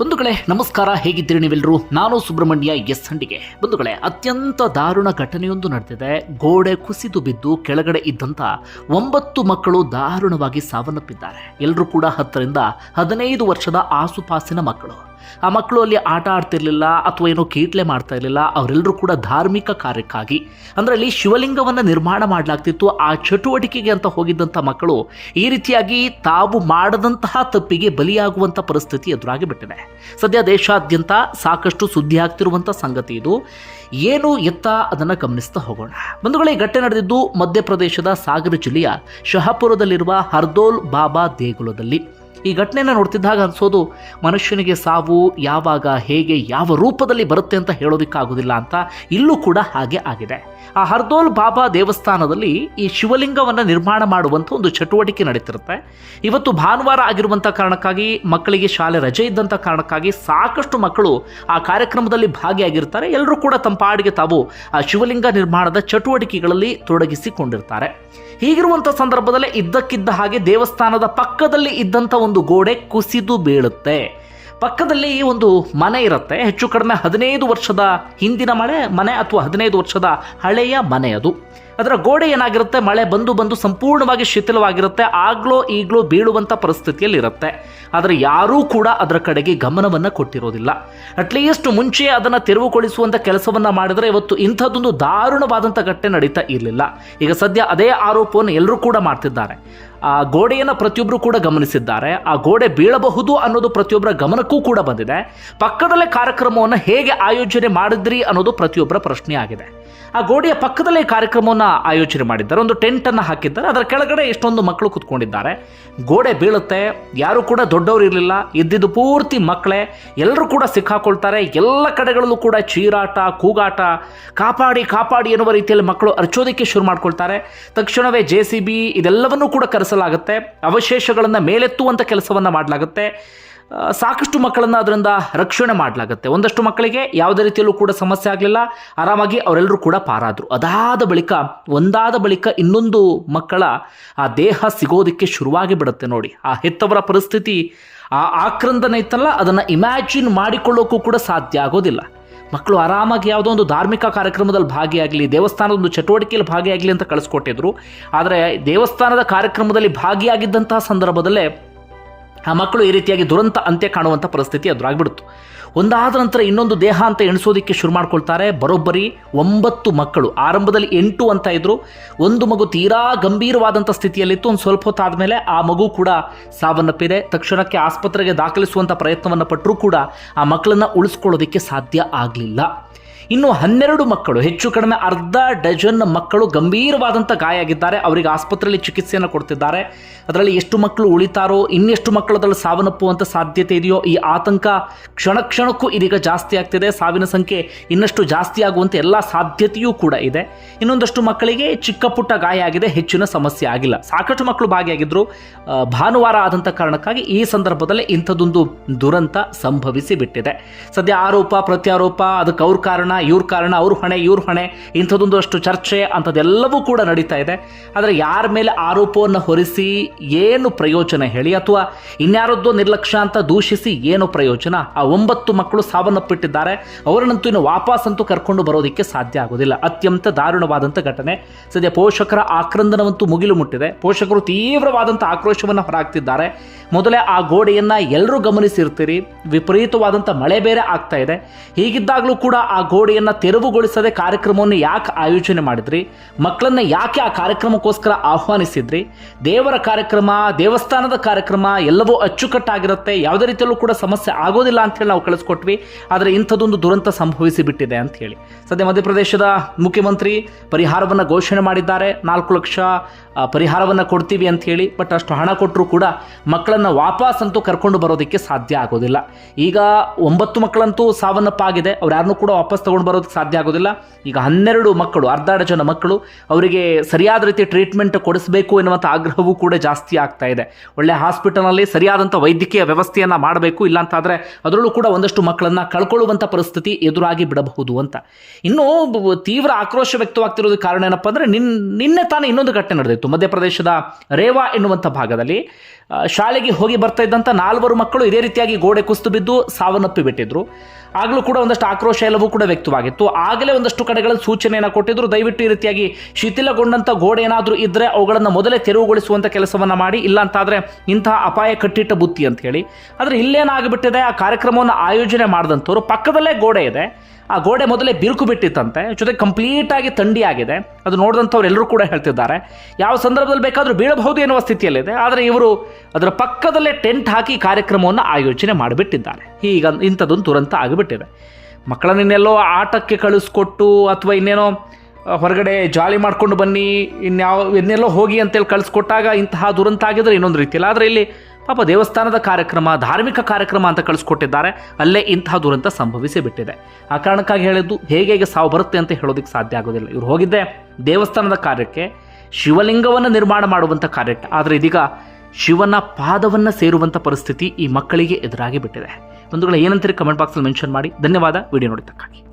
ಬಂಧುಗಳೇ, ನಮಸ್ಕಾರ. ಹೇಗಿದ್ದೀರಿ ನೀವೆಲ್ಲರೂ? ನಾನು ಸುಬ್ರಹ್ಮಣ್ಯ ಎಸ್ ಹಂಡಿಗೆ. ಬಂಧುಗಳೇ, ಅತ್ಯಂತ ದಾರುಣ ಘಟನೆಯೊಂದು ನಡೆದಿದೆ. ಗೋಡೆ ಕುಸಿದು ಬಿದ್ದು ಕೆಳಗಡೆ ಇದ್ದಂಥ ಒಂಬತ್ತು ಮಕ್ಕಳು ದಾರುಣವಾಗಿ ಸಾವನ್ನಪ್ಪಿದ್ದಾರೆ. ಎಲ್ಲರೂ ಕೂಡ ಹತ್ತರಿಂದ ಹದಿನೈದು ವರ್ಷದ ಆಸುಪಾಸಿನ ಮಕ್ಕಳು. ಆ ಮಕ್ಕಳು ಅಲ್ಲಿ ಆಟ ಆಡ್ತಿರ್ಲಿಲ್ಲ ಅಥವಾ ಏನೋ ಕೀಟ್ಲೆ ಮಾಡ್ತಾ ಇರಲಿಲ್ಲ ಅವರೆಲ್ಲರೂ ಕೂಡ ಧಾರ್ಮಿಕ ಕಾರ್ಯಕ್ಕಾಗಿ. ಅಂದರೆ ಅಲ್ಲಿ ಶಿವಲಿಂಗವನ್ನು ನಿರ್ಮಾಣ ಮಾಡಲಾಗ್ತಿತ್ತು, ಆ ಚಟುವಟಿಕೆಗೆ ಅಂತ ಹೋಗಿದ್ದಂಥ ಮಕ್ಕಳು ಈ ರೀತಿಯಾಗಿ ತಾವು ಮಾಡದಂತಹ ತಪ್ಪಿಗೆ ಬಲಿಯಾಗುವಂಥ ಪರಿಸ್ಥಿತಿ ಎದುರಾಗಿ ಬಿಟ್ಟಿದೆ ಸದ್ಯ ದೇಶಾದ್ಯಂತ ಸಾಕಷ್ಟು ಸುದ್ದಿ ಆಗ್ತಿರುವಂಥ ಸಂಗತಿ ಇದು. ಏನು ಎತ್ತ ಅದನ್ನು ಗಮನಿಸ್ತಾ ಹೋಗೋಣ. ಬಂಧುಗಳೇ ಘಟನೆ ನಡೆದಿದ್ದು ಮಧ್ಯಪ್ರದೇಶದ ಸಾಗರ ಜಿಲ್ಲೆಯ ಶಹಪುರದಲ್ಲಿರುವ ಹರ್ದೋಲ್ ಬಾಬಾ ದೇಗುಲದಲ್ಲಿ. ಈ ಘಟನೆಯನ್ನು ನೋಡ್ತಿದ್ದಾಗ ಅನ್ಸೋದು, ಮನುಷ್ಯನಿಗೆ ಸಾವು ಯಾವಾಗ, ಹೇಗೆ, ಯಾವ ರೂಪದಲ್ಲಿ ಬರುತ್ತೆ ಅಂತ ಹೇಳೋದಕ್ಕಾಗೋದಿಲ್ಲ ಅಂತ ಇಲ್ಲೂ ಕೂಡ ಹಾಗೆ ಆಗಿದೆ. ಆ ಹರ್ದೋಲ್ ಬಾಬಾ ದೇವಸ್ಥಾನದಲ್ಲಿ ಈ ಶಿವಲಿಂಗವನ್ನು ನಿರ್ಮಾಣ ಮಾಡುವಂಥ ಒಂದು ಚಟುವಟಿಕೆ ನಡೀತಿರುತ್ತೆ. ಇವತ್ತು ಭಾನುವಾರ ಆಗಿರುವಂಥ ಕಾರಣಕ್ಕಾಗಿ, ಮಕ್ಕಳಿಗೆ ಶಾಲೆ ರಜೆ ಇದ್ದಂಥ ಕಾರಣಕ್ಕಾಗಿ ಸಾಕಷ್ಟು ಮಕ್ಕಳು ಆ ಕಾರ್ಯಕ್ರಮದಲ್ಲಿ ಭಾಗಿಯಾಗಿರ್ತಾರೆ. ಎಲ್ಲರೂ ಕೂಡ ತಮ್ಮ ಪಾಡಿಗೆ ತಾವು ಆ ಶಿವಲಿಂಗ ನಿರ್ಮಾಣದ ಚಟುವಟಿಕೆಗಳಲ್ಲಿ ತೊಡಗಿಸಿಕೊಂಡಿರ್ತಾರೆ. ಹೀಗಿರುವಂಥ ಸಂದರ್ಭದಲ್ಲೇ ಇದ್ದಕ್ಕಿದ್ದ ಹಾಗೆ ದೇವಸ್ಥಾನದ ಪಕ್ಕದಲ್ಲಿ ಇದ್ದಂಥ ಒಂದು ಗೋಡೆ ಕುಸಿದು ಬೀಳುತ್ತೆ. ಪಕ್ಕದಲ್ಲಿ ಒಂದು ಮನೆ ಇರುತ್ತೆ. ಹೆಚ್ಚು ಕಡಿಮೆ ಹದಿನೈದು ವರ್ಷದ ಹಿಂದಿನ ಮಳೆ, ಮನೆ ಅಥವಾ ಹದಿನೈದು ವರ್ಷದ ಹಳೆಯ ಮನೆ ಅದು. ಅದರ ಗೋಡೆ ಏನಾಗಿರುತ್ತೆ? ಮಳೆ ಬಂದು ಬಂದು ಸಂಪೂರ್ಣವಾಗಿ ಶಿಥಿಲವಾಗಿರುತ್ತೆ. ಆಗ್ಲೋ ಈಗಲೋ ಬೀಳುವಂಥ ಪರಿಸ್ಥಿತಿಯಲ್ಲಿರುತ್ತೆ. ಆದರೆ ಯಾರೂ ಕೂಡ ಅದರ ಕಡೆಗೆ ಗಮನವನ್ನು ಕೊಟ್ಟಿರೋದಿಲ್ಲ. ಅಟ್ಲೀಸ್ಟ್ ಮುಂಚೆ ಅದನ್ನು ತೆರವುಗೊಳಿಸುವಂಥ ಕೆಲಸವನ್ನು ಮಾಡಿದರೆ ಇವತ್ತು ಇಂಥದ್ದೊಂದು ದಾರುಣವಾದಂಥ ಘಟನೆ ನಡೀತಾ ಇರಲಿಲ್ಲ. ಈಗ ಸದ್ಯ ಅದೇ ಆರೋಪವನ್ನು ಎಲ್ಲರೂ ಕೂಡ ಮಾಡ್ತಿದ್ದಾರೆ. ಆ ಗೋಡೆಯನ್ನು ಪ್ರತಿಯೊಬ್ಬರು ಕೂಡ ಗಮನಿಸಿದ್ದಾರೆ. ಆ ಗೋಡೆ ಬೀಳಬಹುದು ಅನ್ನೋದು ಪ್ರತಿಯೊಬ್ಬರ ಗಮನಕ್ಕೂ ಕೂಡ ಬಂದಿದೆ. ಪಕ್ಕದಲ್ಲೇ ಕಾರ್ಯಕ್ರಮವನ್ನು ಹೇಗೆ ಆಯೋಜನೆ ಮಾಡಿದ್ರಿ ಅನ್ನೋದು ಪ್ರತಿಯೊಬ್ಬರ ಪ್ರಶ್ನೆ ಆಗಿದೆ ಆ ಗೋಡೆಯ ಪಕ್ಕದಲ್ಲೇ ಕಾರ್ಯಕ್ರಮವನ್ನು ಆಯೋಜನೆ ಮಾಡಿದ್ದಾರೆ. ಒಂದು ಟೆಂಟನ್ನು ಹಾಕಿದ್ದಾರೆ. ಅದರ ಕೆಳಗಡೆ ಎಷ್ಟೊಂದು ಮಕ್ಕಳು ಕೂತ್ಕೊಂಡಿದ್ದಾರೆ. ಗೋಡೆ ಬೀಳುತ್ತೆ. ಯಾರೂ ಕೂಡ ದೊಡ್ಡವರು ಇರಲಿಲ್ಲ. ಇದ್ದಿದ್ದು ಪೂರ್ತಿ ಮಕ್ಕಳೇ. ಎಲ್ಲರೂ ಕೂಡ ಸಿಕ್ಕಾಕೊಳ್ತಾರೆ. ಎಲ್ಲ ಕಡೆಗಳಲ್ಲೂ ಕೂಡ ಚೀರಾಟ, ಕೂಗಾಟ, ಕಾಪಾಡಿ ಕಾಪಾಡಿ ಎನ್ನುವ ರೀತಿಯಲ್ಲಿ ಮಕ್ಕಳು ಅರ್ಚೋದಕ್ಕೆ ಶುರು ಮಾಡ್ಕೊಳ್ತಾರೆ. ತಕ್ಷಣವೇ ಜೆ ಸಿ ಬಿ ಇದೆಲ್ಲವನ್ನೂ ಕೂಡ ಕರೆಸಲಾಗುತ್ತೆ. ಅವಶೇಷಗಳನ್ನು ಮೇಲೆತ್ತುವಂಥ ಕೆಲಸವನ್ನು ಮಾಡಲಾಗುತ್ತೆ. ಸಾಕಷ್ಟು ಮಕ್ಕಳನ್ನು ಅದರಿಂದ ರಕ್ಷಣೆ ಮಾಡಲಾಗುತ್ತೆ. ಒಂದಷ್ಟು ಮಕ್ಕಳಿಗೆ ಯಾವುದೇ ರೀತಿಯಲ್ಲೂ ಕೂಡ ಸಮಸ್ಯೆ ಆಗಲಿಲ್ಲ. ಆರಾಮಾಗಿ ಅವರೆಲ್ಲರೂ ಕೂಡ ಪಾರಾದರು. ಅದಾದ ಬಳಿಕ, ಒಂದಾದ ಬಳಿಕ ಇನ್ನೊಂದು ಮಕ್ಕಳ ಆ ದೇಹ ಸಿಗೋದಕ್ಕೆ ಶುರುವಾಗಿ ಬಿಡುತ್ತೆ ನೋಡಿ. ಆ ಹೆತ್ತವರ ಪರಿಸ್ಥಿತಿ, ಆ ಆಕ್ರಂದನ ಇತ್ತಲ್ಲ, ಅದನ್ನು ಇಮ್ಯಾಜಿನ್ ಮಾಡಿಕೊಳ್ಳೋಕ್ಕೂ ಕೂಡ ಸಾಧ್ಯ ಆಗೋದಿಲ್ಲ. ಮಕ್ಕಳು ಆರಾಮಾಗಿ ಯಾವುದೋ ಒಂದು ಧಾರ್ಮಿಕ ಕಾರ್ಯಕ್ರಮದಲ್ಲಿ ಭಾಗಿಯಾಗಲಿ, ದೇವಸ್ಥಾನದ ಒಂದು ಚಟುವಟಿಕೆಯಲ್ಲಿ ಭಾಗಿಯಾಗಲಿ ಅಂತ ಕಳಿಸ್ಕೊಟ್ಟಿದ್ರು. ಆದರೆ ದೇವಸ್ಥಾನದ ಕಾರ್ಯಕ್ರಮದಲ್ಲಿ ಭಾಗಿಯಾಗಿದ್ದಂತಹ ಸಂದರ್ಭದಲ್ಲೇ ಆ ಮಕ್ಕಳು ಈ ರೀತಿಯಾಗಿ ದುರಂತ ಅಂತ್ಯ ಕಾಣುವಂಥ ಪರಿಸ್ಥಿತಿ ಎದುರಾಗ್ಬಿಡ್ತು ಒಂದಾದ ನಂತರ ಇನ್ನೊಂದು ದೇಹ ಅಂತ ಎಣಿಸೋದಕ್ಕೆ ಶುರು ಮಾಡ್ಕೊಳ್ತಾರೆ. ಬರೋಬ್ಬರಿ ಒಂಬತ್ತು ಮಕ್ಕಳು. ಆರಂಭದಲ್ಲಿ ಎಂಟು ಅಂತ ಇದ್ದರು ಒಂದು ಮಗು ತೀರಾ ಗಂಭೀರವಾದಂಥ ಸ್ಥಿತಿಯಲ್ಲಿತ್ತು. ಒಂದು ಸ್ವಲ್ಪ ಹೊತ್ತಾದಮೇಲೆ ಆ ಮಗು ಕೂಡ ಸಾವನ್ನಪ್ಪಿದೆ. ತಕ್ಷಣಕ್ಕೆ ಆಸ್ಪತ್ರೆಗೆ ದಾಖಲಿಸುವಂಥ ಪ್ರಯತ್ನವನ್ನು ಪಟ್ಟರೂ ಕೂಡ ಆ ಮಕ್ಕಳನ್ನು ಉಳಿಸ್ಕೊಳ್ಳೋದಕ್ಕೆ ಸಾಧ್ಯ ಆಗಲಿಲ್ಲ. ಇನ್ನು ಹನ್ನೆರಡು ಮಕ್ಕಳು, ಹೆಚ್ಚು ಕಡಿಮೆ ಅರ್ಧ ಡಜನ್ ಮಕ್ಕಳು ಗಂಭೀರವಾದಂಥ ಗಾಯ ಆಗಿದ್ದಾರೆ. ಅವರಿಗೆ ಆಸ್ಪತ್ರೆಯಲ್ಲಿ ಚಿಕಿತ್ಸೆಯನ್ನು ಕೊಡ್ತಿದ್ದಾರೆ. ಅದರಲ್ಲಿ ಎಷ್ಟು ಮಕ್ಕಳು ಉಳಿತಾರೋ, ಇನ್ನೆಷ್ಟು ಮಕ್ಕಳು ಅದರಲ್ಲಿ ಸಾವನ್ನಪ್ಪುವಂಥ ಸಾಧ್ಯತೆ ಇದೆಯೋ, ಈ ಆತಂಕ ಕ್ಷಣ ಕ್ಷಣಕ್ಕೂ ಇದೀಗ ಜಾಸ್ತಿ ಆಗ್ತಿದೆ. ಸಾವಿನ ಸಂಖ್ಯೆ ಇನ್ನಷ್ಟು ಜಾಸ್ತಿ ಆಗುವಂಥ ಎಲ್ಲ ಸಾಧ್ಯತೆಯೂ ಕೂಡ ಇದೆ. ಇನ್ನೊಂದಷ್ಟು ಮಕ್ಕಳಿಗೆ ಚಿಕ್ಕ ಪುಟ್ಟ ಗಾಯ ಆಗಿದೆ, ಹೆಚ್ಚಿನ ಸಮಸ್ಯೆ ಆಗಿಲ್ಲ. ಸಾಕಷ್ಟು ಮಕ್ಕಳು ಭಾಗಿಯಾಗಿದ್ದರು ಭಾನುವಾರ ಆದಂಥ ಕಾರಣಕ್ಕಾಗಿ ಈ ಸಂದರ್ಭದಲ್ಲಿ ಇಂಥದ್ದೊಂದು ದುರಂತ ಸಂಭವಿಸಿ ಬಿಟ್ಟಿದೆ ಸದ್ಯ ಆರೋಪ, ಪ್ರತ್ಯಾರೋಪ, ಅದಕ್ಕೆ ಅವ್ರ ಕಾರಣ ಇವ್ರ ಕಾರಣ, ಅವ್ರ ಹೊಣೆ, ಇವ್ರ ಹೊಣೆ, ಇಂಥದ್ದೊಂದು ಅಷ್ಟು ಚರ್ಚೆ ಅಂಥದ್ದೆಲ್ಲವೂ ಕೂಡ ನಡೀತಾ ಇದೆ. ಆದರೆ ಯಾರ ಮೇಲೆ ಆರೋಪವನ್ನು ಹೊರಿಸಿ ಏನು ಪ್ರಯೋಜನ ಹೇಳಿ? ಅಥವಾ ಇನ್ಯಾರದ್ದೋ ನಿರ್ಲಕ್ಷ್ಯ ಅಂತ ದೂಷಿಸಿ ಏನು ಪ್ರಯೋಜನ? ಆ ಒಂಬತ್ತು ಮಕ್ಕಳು ಸಾವನ್ನಪ್ಪಿಟ್ಟಿದ್ದಾರೆ. ಅವರನ್ನಂತೂ ಇನ್ನು ವಾಪಸ್ಸಂತೂ ಕರ್ಕೊಂಡು ಬರೋದಕ್ಕೆ ಸಾಧ್ಯ ಆಗೋದಿಲ್ಲ. ಅತ್ಯಂತ ದಾರುಣವಾದಂಥ ಘಟನೆ. ಸದ್ಯ ಪೋಷಕರ ಆಕ್ರಂದನವಂತೂ ಮುಗಿಲು ಮುಟ್ಟಿದೆ. ಪೋಷಕರು ತೀವ್ರವಾದಂಥ ಆಕ್ರೋಶವನ್ನು ಹೊರಹಾಕ್ತಿದ್ದಾರೆ. ಮೊದಲೇ ಆ ಗೋಡೆಯನ್ನು ಎಲ್ಲರೂ ಗಮನಿಸಿರ್ತೀರಿ. ವಿಪರೀತವಾದಂಥ ಮಳೆ ಬೇರೆ ಆಗ್ತಾ ಇದೆ. ಹೀಗಿದ್ದಾಗಲೂ ಕೂಡ ಆ ಗೋಡೆಯನ್ನು ತೆರವುಗೊಳಿಸದೆ ಕಾರ್ಯಕ್ರಮವನ್ನು ಯಾಕೆ ಆಯೋಜನೆ ಮಾಡಿದ್ರಿ? ಮಕ್ಕಳನ್ನು ಯಾಕೆ ಆ ಕಾರ್ಯಕ್ರಮಕ್ಕೋಸ್ಕರ ಆಹ್ವಾನಿಸಿದ್ರಿ? ದೇವರ ಕಾರ್ಯಕ್ರಮ, ದೇವಸ್ಥಾನದ ಕಾರ್ಯಕ್ರಮ ಎಲ್ಲವೂ ಅಚ್ಚುಕಟ್ಟಾಗಿರುತ್ತೆ. ಯಾವುದೇ ರೀತಿಯಲ್ಲೂ ಕೂಡ ಸಮಸ್ಯೆ ಆಗೋದಿಲ್ಲ ಅಂತ ಹೇಳಿ ನಾವು ಕಳಿಸ್ಕೊಟ್ವಿ. ಆದರೆ ಇಂಥದ್ದೊಂದು ದುರಂತ ಸಂಭವಿಸಿ ಬಿಟ್ಟಿದೆ ಅಂತ ಹೇಳಿ. ಸದ್ಯ ಮಧ್ಯಪ್ರದೇಶದ ಮುಖ್ಯಮಂತ್ರಿ ಪರಿಹಾರವನ್ನು ಘೋಷಣೆ ಮಾಡಿದ್ದಾರೆ. ನಾಲ್ಕು ಲಕ್ಷ ಪರಿಹಾರವನ್ನು ಕೊಡ್ತೀವಿ ಅಂತ ಹೇಳಿ. ಬಟ್ ಅಷ್ಟು ಹಣ ಕೊಟ್ಟರೂ ಕೂಡ ಮಕ್ಕಳನ್ನು ವಾಪಸ್ ಅಂತೂ ಕರ್ಕೊಂಡು ಬರೋದಕ್ಕೆ ಸಾಧ್ಯ ಆಗೋದಿಲ್ಲ. ಈಗ ಒಂಬತ್ತು ಮಕ್ಕಳಂತೂ ಸಾವನ್ನಪ್ಪಾಗಿದೆ. ಅವ್ರು ಯಾರನ್ನೂ ಕೂಡ ವಾಪಸ್ ತಗೊಂಡು ಬರೋದಕ್ಕೆ ಸಾಧ್ಯ ಆಗೋದಿಲ್ಲ. ಈಗ ಹನ್ನೆರಡು ಮಕ್ಕಳು, ಅರ್ಧ ಜನ ಮಕ್ಕಳು ಅವರಿಗೆ ಸರಿಯಾದ ರೀತಿ ಟ್ರೀಟ್ಮೆಂಟ್ ಕೊಡಿಸಬೇಕು ಎನ್ನುವಂಥ ಆಗ್ರಹವೂ ಕೂಡ ಜಾಸ್ತಿ ಆಗ್ತಾ ಇದೆ. ಒಳ್ಳೆ ಹಾಸ್ಪಿಟಲ್ನಲ್ಲಿ ಸರಿಯಾದಂಥ ವೈದ್ಯಕೀಯ ವ್ಯವಸ್ಥೆಯನ್ನು ಮಾಡಬೇಕು, ಇಲ್ಲಾಂತಾದರೆ ಅದರಲ್ಲೂ ಕೂಡ ಒಂದಷ್ಟು ಮಕ್ಕಳನ್ನು ಕಳ್ಕೊಳ್ಳುವಂಥ ಪರಿಸ್ಥಿತಿ ಎದುರಾಗಿ ಬಿಡಬಹುದು ಅಂತ. ಇನ್ನೂ ತೀವ್ರ ಆಕ್ರೋಶ ವ್ಯಕ್ತವಾಗ್ತಿರೋದು ಕಾರಣ ಏನಪ್ಪ ಅಂದರೆ, ನಿನ್, ನಿನ್ನೆ ತಾನೇ ಇನ್ನೊಂದು ಘಟನೆ ನಡೆದಿತ್ತು. ಮಧ್ಯಪ್ರದೇಶದ ರೇವಾ ಎನ್ನುವಂಥ ಭಾಗದಲ್ಲಿ ಶಾಲೆಗೆ ಹೋಗಿ ಬರ್ತಾ ಇದ್ದಂಥ ನಾಲ್ವರು ಮಕ್ಕಳು ಇದೇ ರೀತಿಯಾಗಿ ಗೋಡೆ ಕುಸಿದು ಬಿದ್ದು ಸಾವನ್ನಪ್ಪಿ ಬಿಟ್ಟಿದ್ರು. ಆಗಲೂ ಕೂಡ ಒಂದಷ್ಟು ಆಕ್ರೋಶ ಎಲ್ಲವೂ ಕೂಡ ವ್ಯಕ್ತವಾಗಿತ್ತು. ಆಗಲೇ ಒಂದಷ್ಟು ಕಡೆಗಳಲ್ಲಿ ಸೂಚನೆಯನ್ನು ಕೊಟ್ಟಿದ್ರು. ದಯವಿಟ್ಟು ಈ ರೀತಿಯಾಗಿ ಶಿಥಿಲಗೊಂಡಂಥ ಗೋಡೆ ಏನಾದರೂ ಇದ್ದರೆ ಅವುಗಳನ್ನು ಮೊದಲೇ ತೆರವುಗೊಳಿಸುವಂಥ ಕೆಲಸವನ್ನು ಮಾಡಿ ಇಲ್ಲ ಅಂತಾದರೆ ಇಂತಹ ಅಪಾಯ ಕಟ್ಟಿಟ್ಟ ಬುತ್ತಿ ಅಂತ ಹೇಳಿ. ಆದರೆ ಇಲ್ಲೇನಾಗಿಬಿಟ್ಟಿದೆ, ಆ ಕಾರ್ಯಕ್ರಮವನ್ನು ಆಯೋಜನೆ ಮಾಡಿದಂಥವ್ರು, ಪಕ್ಕದಲ್ಲೇ ಗೋಡೆ ಇದೆ. ಆ ಗೋಡೆ ಮೊದಲೇ ಬಿರುಕು ಬಿಟ್ಟಿತ್ತಂತೆ ಜೊತೆ ಕಂಪ್ಲೀಟಾಗಿ ಆಗಿ ಥಂಡಿ ಆಗಿದೆ ಅದು ನೋಡಿದಂಥವ್ರು ಎಲ್ಲರೂ ಕೂಡ ಹೇಳ್ತಿದ್ದಾರೆ. ಯಾವ ಸಂದರ್ಭದಲ್ಲಿ ಬೇಕಾದರೂ ಬೀಳಬಹುದು ಎನ್ನುವ ಸ್ಥಿತಿಯಲ್ಲಿದೆ. ಆದರೆ ಇವರು ಅದರ ಪಕ್ಕದಲ್ಲೇ ಟೆಂಟ್ ಹಾಕಿ ಕಾರ್ಯಕ್ರಮವನ್ನು ಆಯೋಜನೆ ಮಾಡಿಬಿಟ್ಟಿದ್ದಾರೆ. ಈಗ ಇಂಥದ್ದೊಂದು ದುರಂತ ಆಗಿಬಿಟ್ಟಿದೆ. ಮಕ್ಕಳನ್ನ ಇನ್ನೆಲ್ಲೋ ಆಟಕ್ಕೆ ಕಳಿಸ್ಕೊಟ್ಟು ಅಥವಾ ಇನ್ನೇನೋ ಹೊರಗಡೆ ಜಾಲಿ ಮಾಡ್ಕೊಂಡು ಬನ್ನಿ, ಇನ್ಯಾವ, ಇನ್ನೆಲ್ಲೋ ಹೋಗಿ ಅಂತೇಳಿ ಕಳಿಸ್ಕೊಟ್ಟಾಗ ಇಂತಹ ದುರಂತ ಆಗಿದ್ರೆ ಇನ್ನೊಂದು ರೀತಿಯಲ್ಲಿ ಆದರೆ ಇಲ್ಲಿ ಪಾಪ ದೇವಸ್ಥಾನದ ಕಾರ್ಯಕ್ರಮ, ಧಾರ್ಮಿಕ ಕಾರ್ಯಕ್ರಮ ಅಂತ ಕಳಿಸ್ಕೊಟ್ಟಿದ್ದಾರೆ. ಅಲ್ಲೇ ಇಂತಹ ದುರಂತ ಸಂಭವಿಸಿ ಬಿಟ್ಟಿದೆ. ಆ ಕಾರಣಕ್ಕಾಗಿ ಹೇಳಿದ್ದು ಹೇಗೆ ಹೇಗೆ ಸಾವು ಬರುತ್ತೆ ಅಂತ ಹೇಳೋದಕ್ಕೆ ಸಾಧ್ಯ ಆಗೋದಿಲ್ಲ. ಇವ್ರು ಹೋಗಿದ್ದೆ ದೇವಸ್ಥಾನದ ಕಾರ್ಯಕ್ಕೆ, ಶಿವಲಿಂಗವನ್ನು ನಿರ್ಮಾಣ ಮಾಡುವಂಥ ಕಾರ್ಯಕ್ಕೆ. ಆದರೆ ಇದೀಗ ಶಿವನ ಪಾದವನ್ನು ಸೇರುವಂಥ ಪರಿಸ್ಥಿತಿ ಈ ಮಕ್ಕಳಿಗೆ ಎದುರಾಗಿ ಬಿಟ್ಟಿದೆ. ಒಂದು ಏನಂತೀರಿ? ಕಮೆಂಟ್ ಬಾಕ್ಸಲ್ಲಿ ಮೆನ್ಷನ್ ಮಾಡಿ. ಧನ್ಯವಾದ. ವಿಡಿಯೋ ನೋಡಿದ್ದಕ್ಕಾಗಿ.